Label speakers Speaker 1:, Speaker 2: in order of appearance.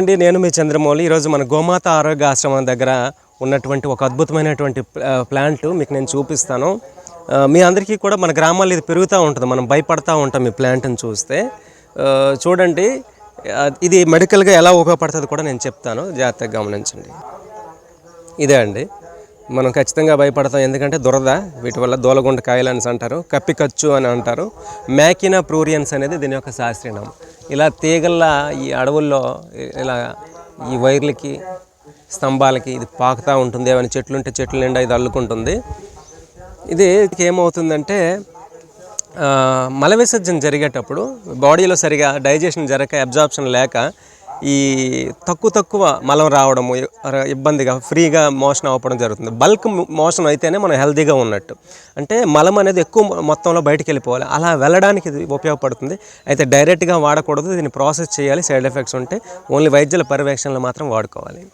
Speaker 1: అండి నేను మీ చంద్రమౌళి. ఈరోజు మన గోమాత ఆరోగ్య ఆశ్రమం దగ్గర ఉన్నటువంటి ఒక అద్భుతమైనటువంటి ప్లాంట్ మీకు నేను చూపిస్తాను. మీ అందరికీ కూడా మన గ్రామాల్లో ఇది పెరుగుతూ ఉంటుంది. మనం భయపడతా ఉంటాం ఈ ప్లాంట్ని చూస్తే. చూడండి ఇది మెడికల్గా ఎలా ఉపయోగపడుతుంది కూడా నేను చెప్తాను. జాగ్రత్తగా గమనించండి. ఇదే అండి. మనం ఖచ్చితంగా భయపడతాం. ఎందుకంటే దురద వీటి వల్ల దూలగుండ కాయలు అనేసి అంటారు కప్పికచ్చు అని అంటారు. మ్యాకినా ప్రూరియన్స్ అనేది దీని యొక్క శాస్త్రీయనామం ఇలా తీగల్లా ఈ అడవుల్లో ఇలా ఈ వైర్లకి స్తంభాలకి ఇది పాకుతూ ఉంటుంది. ఏమైనా చెట్లు ఉంటే చెట్ల నిండా ఇది అల్లుకుంటుంది. ఇది ఏమవుతుందంటే మల విసర్జన జరిగేటప్పుడు బాడీలో సరిగా డైజెషన్ జరగక అబ్జార్ప్షన్ లేక ఈ తక్కువ తక్కువ మలం రావడము ఇబ్బందిగా ఫ్రీగా మోషన్ అవ్వడం జరుగుతుంది. బల్క్ మోషన్ అయితేనే మనం హెల్తీగా ఉన్నట్టు. అంటే మలం అనేది ఎక్కువ మొత్తంలో బయటికి వెళ్ళిపోవాలి అలా వెళ్ళడానికి ఇది ఉపయోగపడుతుంది. అయితే డైరెక్ట్గా వాడకూడదు. దీన్ని ప్రాసెస్ చేయాలి. సైడ్ ఎఫెక్ట్స్ ఉంటే ఓన్లీ వైద్యుల పర్యవేక్షణలో మాత్రం వాడుకోవాలి.